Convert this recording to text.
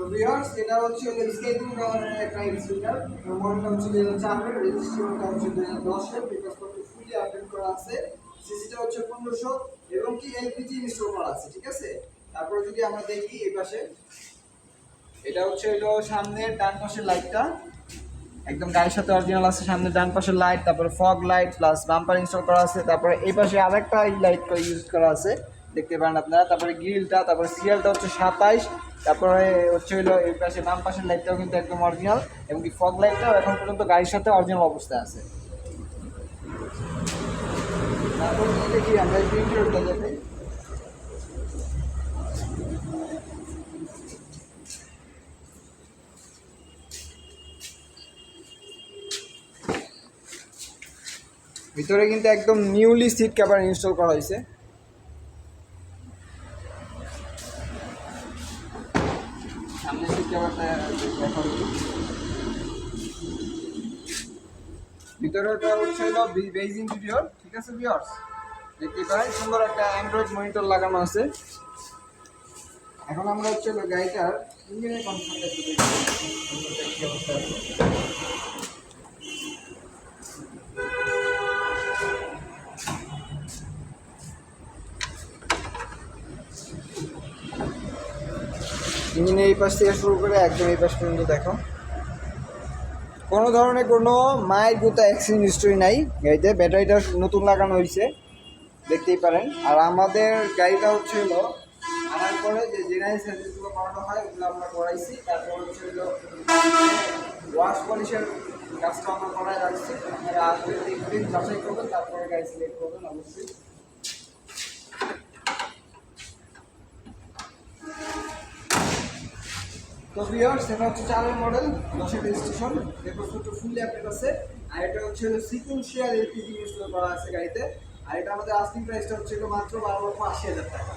তো ভিউয়ার্স এটা হচ্ছে কালারের একটা মডেলটা হচ্ছে দুই হাজার রেজিস্ট্রেশনটা হচ্ছে দুই হাজার ফুলি আপডেট করা আছে। সিসিটা হচ্ছে পনেরোশো, এবং কি এলপিজি ইনস্টল করা আছে, ঠিক আছে? তারপরে যদি আমরা দেখি এই পাশে, এটা হচ্ছে হলো সামনের ডান পাশের লাইটটা একদম গাড়ির সাথে অরিজিনাল আছে সামনে ডান পাশের লাইট তারপরে fog light plus bumper install করা আছে, তারপরে এই পাশে আরেকটা লাইট ইউজ করা আছে। দেখতে পারেন আপনারা। তারপরে গ্রিলটা তারপরে সিরিয়ালটা হচ্ছে সাতাইশ। তারপরে হচ্ছে হলো এই পাশে বাম পাশের লাইটটাও কিন্তু একদম অরিজিনাল এবং কি ফগ লাইটটাও এখন পর্যন্ত গাড়ির সাথে অরিজিনাল অবস্থায় আছে। ভিতরে কিন্তু একদম নিউলি সিট কভার ইনস্টল করা হয়েছে। সামনে কভারটা ভিতরেটা হচ্ছে হলো বেজিং ভিডিওর ঠিক আছে ভিওর্স দেখতে পাই, সুন্দর একটা অ্যান্ড্রয়েড মনিটর লাগানো আছে। এখন আমরা হচ্ছে গাড়িটার ইঞ্জিনের কনফার্মটা একটু দেখি। ইঞ্জিনের এই পাশ থেকে শুরু করে একদম এই পাশ পর্যন্ত দেখো। কোনো ধরনের কোনো মায়ের গুতা অ্যাক্সিডেন্ট হিস্টরি নাই। গাড়িতে ব্যাটারিটা নতুন লাগানো হয়েছে, দেখতেই পারেন। আর আমাদের গাড়িটা হচ্ছে হলো, আনার পরে যে জেনারেল সার্ভিসগুলো করানো হয়, ওগুলো আমরা করাইছি। তারপর হচ্ছে হলো ওয়াশ পলিশের কাজটা আমরা করাই রাখছি। আপনারা আসবেন, দেখবেন, যাচাই করবেন, তারপরে গাড়ি সিলেক্ট করবেন, অবশ্যই। এটা হচ্ছে চারের মডেল দশের রেজিস্ট্রেশন দেখো ছোট ফুল আপডেট আছে, আর এটা হচ্ছে সিকুয়েন্সিয়াল এলপিজি করা আছে গাড়িতে, আর এটা আমাদের আস্তিং প্রাইসটা হচ্ছে মাত্র বারো লক্ষ আশি হাজার টাকা।